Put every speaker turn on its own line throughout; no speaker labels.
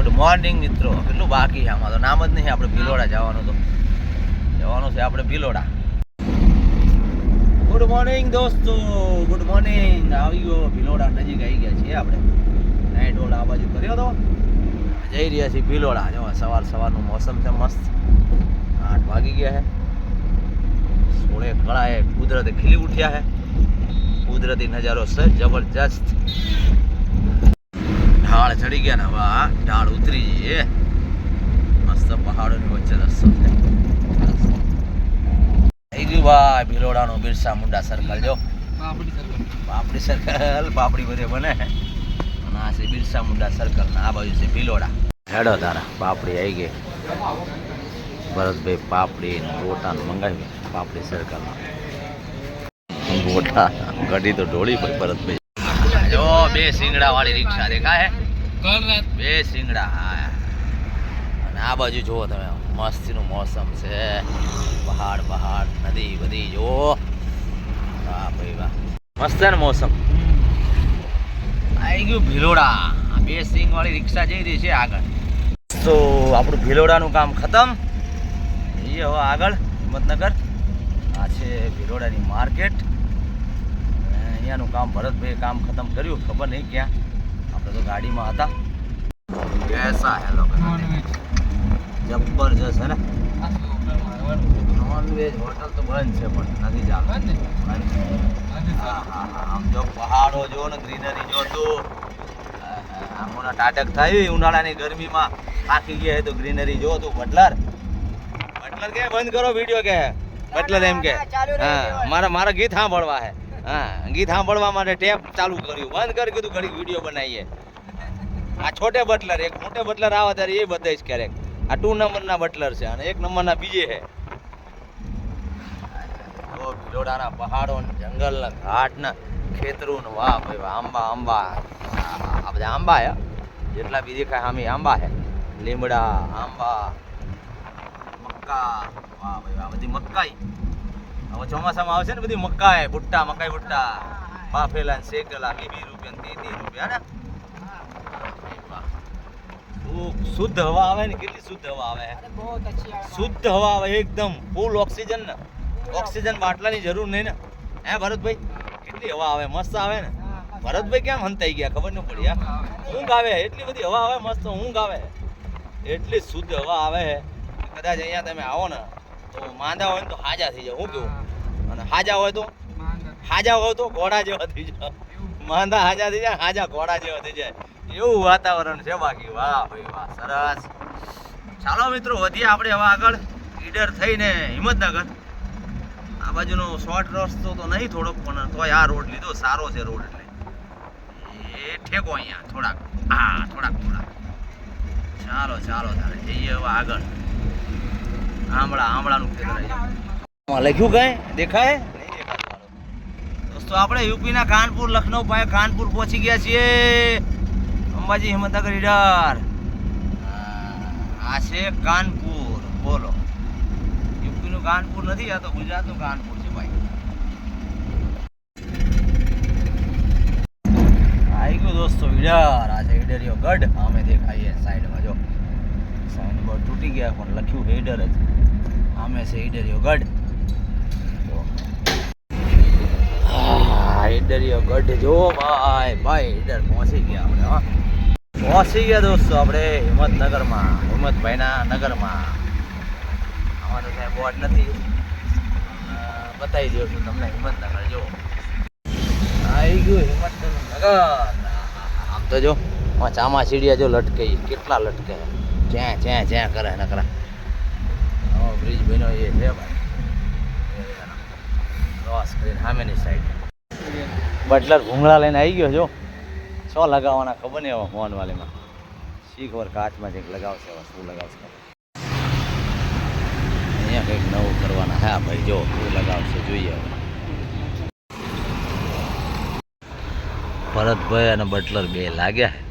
Good morning મિત્રો. કેટલું બાકી છે આમાં તો? નામ જ નહીં આપણે ભિલોડા જવાનું તો. જવાનું છે આપણે ભિલોડા. ગુડ મોર્નિંગ દોસ્તો. ગુડ મોર્નિંગ આવી ગયો ભિલોડા નજીક આવી ગયા છીએ આપણે. નાઇટ હોલ આ બાજુ કર્યો તો. જઈ રહ્યા છીએ ભિલોડા. જો સવાર સવારનું મોસમ છે મસ્ત. આઠ વાગી ગયા છે. સોળે કળાએ કુદરતે ખીલી ઉઠ્યા છે. કુદરતી નજારો છે જબરજસ્ત. ઢાળ ચડી ગયા ને હવે આ ઢાળ ઉતરી જઈએ. મસ્ત પહાડોની વચ્ચે રસ્તો છે. થઈ ગયું ભાઈ ભિલોડાનું બિરસા મુંડા સર્કલ જો. પાપડી સર્કલ પાપડી બધે બને. અને આ છે બિરસા મુંડા સર્કલ ને આ બાજુ છે ભિલોડા. હેડો તારા પાપડી આવી ગઈ. ભરતભાઈ પાપડી ગોટા મંગાવી પાપડી સર્કલ ગોટા ગાડી તો ઢોળી ભાઈ ભરતભાઈ. જો બે સિંગડા વાળી રિક્ષા દેખાય બે સિંગડા હા. અને આ બાજુ જુઓ તમે, મસ્તીનું મોસમ છે. પહાડ પહાડ, નદી, બધી જુઓ. વાહ ભાઈ વાહ. મસ્ત ને મોસમ. આવી ગયું ભિલોડા. બે સિંગ વાળી રિક્ષા જઈ રહી છે આગળ. તો આપણું ભિલોડાનું કામ ખતમ. જઈએ હવે આગળ, હિંમતનગર. આ છે ભિલોડાની માર્કેટ. અહીંયાનું કામ ભરતભાઈએ કામ ખતમ કર્યું, ખબર નહીં ક્યાં. આપણે તો ગાડીમાં હતા. કેસા હે લોકો. જબરજસ્ત હે ને? નોનવેજ હોટલ તો બંધ છે પણ નથી ચાલતું. હા, હા, હા. આમ જો પહાડો જો ને ગ્રીનરી જો તો. આમોના ટાટક થાય ઉનાળાની ગરમીમાં આખી ગયા હે તો ગ્રીનરી જો તું બટલર. બટલર કે? બંધ કરો વિડિયો કે. બટલર એમ કે. હા મારા મારા ગીત સાંભળવા હે. હા, ગીત સાંભળવા માટે ટેપ ચાલુ કર્યું. બંધ કરી કીધું ઘડી વીડિયો બનાવીએ. આ છોટે બટલર, એક મોટે બટલર આવે ત્યારે એ બતાવીશ ક્યારેક. આ ટુ નંબરના બટલર છે અને એક નંબરના બીજે છે. ભિલોડાના પહાડો ને જંગલ ઘાટ ને ખેતરું ને વાહ ભાઈ આંબા આંબા. આ બધા આંબા હે જેટલા બી દેખાય આમી આંબા હે લીમડા, આંબા, મક્કા. વાહ ભાઈ આ બધી મકાઈ. હવે ચોમાસામાં આવશે ને બધી મકાઈ ભુટ્ટા મકાઈ ભુટ્ટા. બાફેલા ને શેકેલા બે બે રૂપિયા ને ત્રીસ ત્રીસ રૂપિયા ને શુદ્ધ હવા આવે ને કેટલી શુદ્ધ હવા આવે. શુદ્ધ હવા આવે એકદમ ફૂલ ઓક્સિજન ને. ઓક્સિજન બાટલાની જરૂર નહીં ને. હે ભરતભાઈ? કેટલી હવા આવે મસ્ત આવે ને. ભરતભાઈ કેમ હંતાઈ ગયા ખબર ન પડી યાર ઊંઘ આવે એટલી બધી હવા આવે મસ્ત ઊંઘ આવે. એટલી શુદ્ધ હવા આવે. કદાચ અહીંયા તમે આવો ને તો માંદા હોય તો હાજા થઈ જાય હું કેવું અને હાજા હોય તો? હાજા હોય તો ઘોડા જેવા થઈ જાય માંદા હાજા થઈ જાય હાજા ઘોડા જેવા થઈ જાય. એવું વાતાવરણ છે બાકી. વાહ ભાઈ વાહ સરસ. ચાલો મિત્રો વધીએ આપણે હવે આગળ. ઈડર થઈને હિંમતનગર. આ બાજુનો શોર્ટ રસ્તો તો નહીં થોડોક પણ તોય આ રોડ લીધો. સારો છે રોડ એટલે. એ ઠેકો અહીંયા થોડાક. હા થોડાક થોડાક. ચાલો ચાલો તારે. જઈએ હવે આગળ. આંબળા આમળાનું ખેતર લખ્યું કઈ? દેખાય. દોસ્તો આપણે યુપીના કાનપુર લખનઉ પાસે કાનપુર પહોંચી ગયા છીએ. અંબાજી હિંમતનગર ઈડર. આ છે કાનપુર બોલો. યુપીનું કાનપુર નથી આ તો ગુજરાતનું કાનપુર છે ભાઈ. આવી ગયું દોસ્તો ઈડર. આ છે ઈડરિયો ગઢ. અમે દેખાઈએ સાઈડમાં જો. સાઈન બોર્ડ તૂટી ગયા પણ લખ્યું હેડર જ. આમે છે ઈડરિયો ગઢ. ઈડરિયો ગઢ જો ભાઈ ભાઈ ઈડર પહોંચી ગયા આપણે, હા. પહોંચી ગયા દોસ્તો આપણે હિંમતનગરમાં, હિંમતભાઈના નગરમાં. અમારે તો કાંઈ બોર્ડ નથી. બતાવી દઉં છું તમને હિંમતનગર, જો. આવી ગયું હિંમતનગર. આમ તો જો ચામા સીડિયા જો લટકે, કેટલા લટકે. જ્યાં જ્યાં જ્યાં કરે નકરા નવો બ્રિજ બન્યો એ છે ભાઈ. ક્રોસ કરીને સામેની સાઈડ બટલર ભૂંગળા લઈને આવી ગયો, જો. શો લગાવવાના ખબર નહીં હવે ફોન વાલીમાં. શી ખબર કાચમાં કંઈક લગાવશે હવે, શું લગાવશે? અહીંયા કંઈક નવું કરવાના. હા ભાઈ, જો, શું લગાવશે જોઈએ હવે. ભરતભાઈ અને બટલર બે લાગ્યા.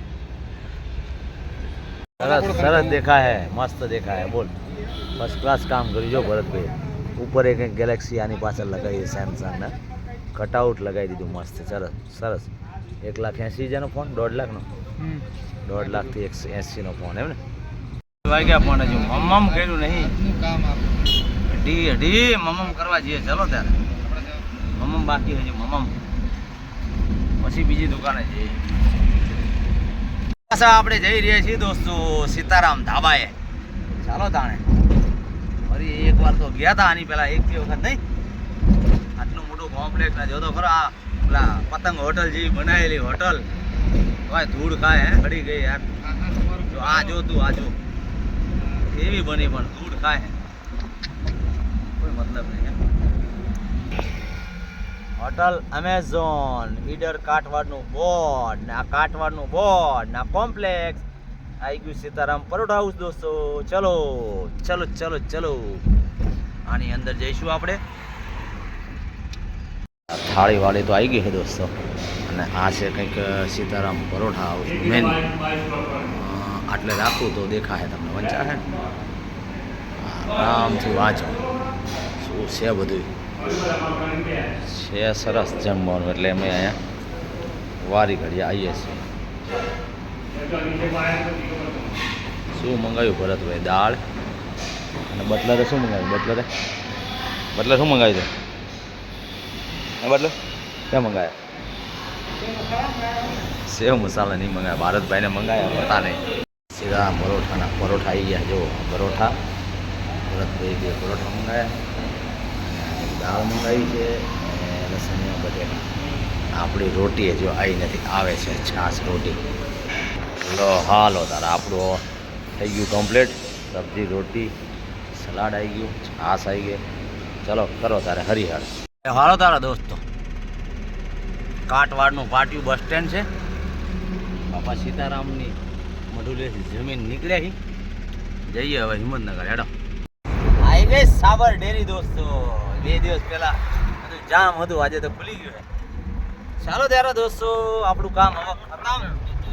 સરસ સરસ દેખાય હે મસ્ત દેખાય હે બોલ. ફર્સ્ટ ક્લાસ કામ કર્યું જો ભરતભાઈ ઉપર એક ગેલેક્સી આની પાછળ લગાવી સેમસંગ ને. કટઆઉટ લગાવી દીધું મસ્ત સરસ સરસ. એક લાખ એંસી હજારનો ફોન દોઢ લાખનો? દોઢ લાખથી એકસો એંસીનો ફોન એમ ને? વાગ્યા ફોન હજુ મમ્મમ કર્યું નહીં. અઢી અઢી મમ્મમ કરવા જઈએ. ચલો ત્યારે. મમ્મમ બાકી હજુ મમ્મમ. પછી બીજી દુકાને જઈએ. પાછા આપણે જઈ રહ્યા છીએ દોસ્તો સીતારામ ધાબાએ. ચાલો તાણે. ફરી એક વાર તો ગયા હતા આની પેલા એક બે વખત નહીં. આટલું મોટું કોમ્પ્લેક્સ જો તો ખરો, આ પેલા પતંગ હોટલ જેવી બનાવેલી હોટલ ભાઈ, ધૂળ ખાય, હે? ખડી ગઈ યાર. જો, આ જો તું, આ જો. એવી બની પણ ધૂળ ખાય. કોઈ મતલબ નહીં, હે. હોટલ એમેઝોન ઈડર કાઠવાડનું બોર્ડ ને આ કાઠવાડનું બોર્ડ ને આ કોમ્પ્લેક્સ આવી ગયું સીતારામ પરોઠા હાઉસ દોસ્તો. ચલો ચલો ચલો ચલો. આની અંદર જઈશું આપણે. થાળી વાળી તો આવી ગઈ છે દોસ્તો. અને આ છે કંઈક સીતારામ પરોઠા હાઉસ મેન આટલે રાખું તો દેખાશે તમને. વંચાશે આરામથી વાંચો. શું છે બધું છે સરસ જમવાનું એટલે અમે અહીંયા વારી ઘડી આવીએ છીએ. શું મંગાવ્યું ભરતભાઈ? દાળ? અને બટલરે શું મંગાવ્યું? બટલરે? બટલર શું મંગાવ્યું એ બટલર ક્યાં મંગાવ્યા? સેવ મસાલા નહીં મંગાવ્યા. ભારતભાઈને મંગાવ્યા પતા નહીં. સીધા પરોઠાના પરોઠા આવી ગયા. જો પરોઠા. ભરતભાઈ બે પરોઠા મંગાવ્યા. દાળ મંગાવી છે અને બટેટા. આપણી રોટી જો આવી નથી, આવે છે છાશ રોટી. લો, હાલો તારે, આપણું થઈ ગયું કમ્પ્લીટ સબ્જી, રોટી, સલાડ આવી ગયું, છાશ આવી ગઈ. ચલો, કરો તારે હરિહર. હાલો તારા દોસ્તો. કાટવાડનું પાટિયું બસ સ્ટેન્ડ છે. બાપા સીતારામની મઢુલેથી જમીન નીકળ્યા જઈએ હવે હિંમતનગર, હેડો. હાઈવે સાબર ડેરી દોસ્તો. બે દિવસ પહેલા જામ હતું, આજે તો ખુલી ગયું ચાલો ત્યારે દોસ્તો, આપણું કામ હવે ખતમ.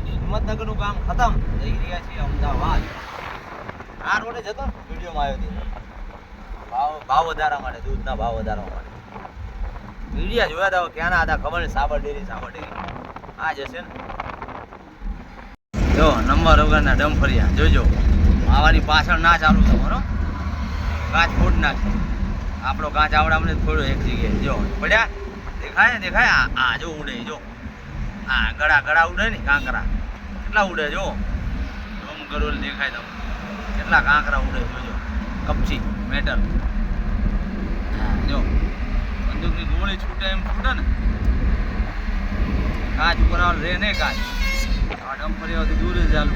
હિંમતનગરનું કામ ખતમ. જઈ રહ્યા છીએ અમદાવાદ. આ રોડે જતો વિડીયોમાં આવ્યો હતો ભાવ ભાવ વધારા માટે, દૂધના ભાવ વધારવા માટે. વિડીયા જોયા હતા ક્યાંના હતા ખબર નહીં, સાબર ડેરી સાબર ડેરી. આ જશે ને. જો, નંબર વગરના ડમફરિયા જોજો. આવાની પાછળ ના ચાલુ તમારો કાચ ફૂટ નાખે. આપણો કાચ આવડામને થોડો એક જગ્યાએ. જો પડ્યા? દેખાય ને દેખાય? આ આ જો ઉડે જો. આ ગળા ગળા ઉડે ને કાંકરા. કેટલા ઉડે જો? ડોમ ગરોલ દેખાય તમને. કેટલા કાંકરા ઉડે જોજો કપચી મેટલ. જો. બંદૂકની ગોળી છૂટે એમ છૂટે ને. કાચ ઉપર રે ને કાચ. આ ડમ્પરિયાથી દૂર જ ચાલુ.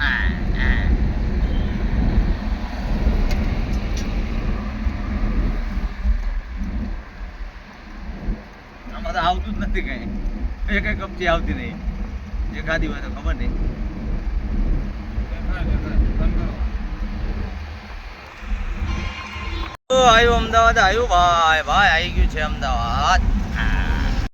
આ, આ. આમાં તો આવતું જ નથી કઈ. એ કઈ કપચી આવતી નહીં. જે ખાધી હોય તો ખબર નહીં. આવ્યું અમદાવાદ આવ્યું ભાઈ ભાઈ આવી ગયું છે અમદાવાદ.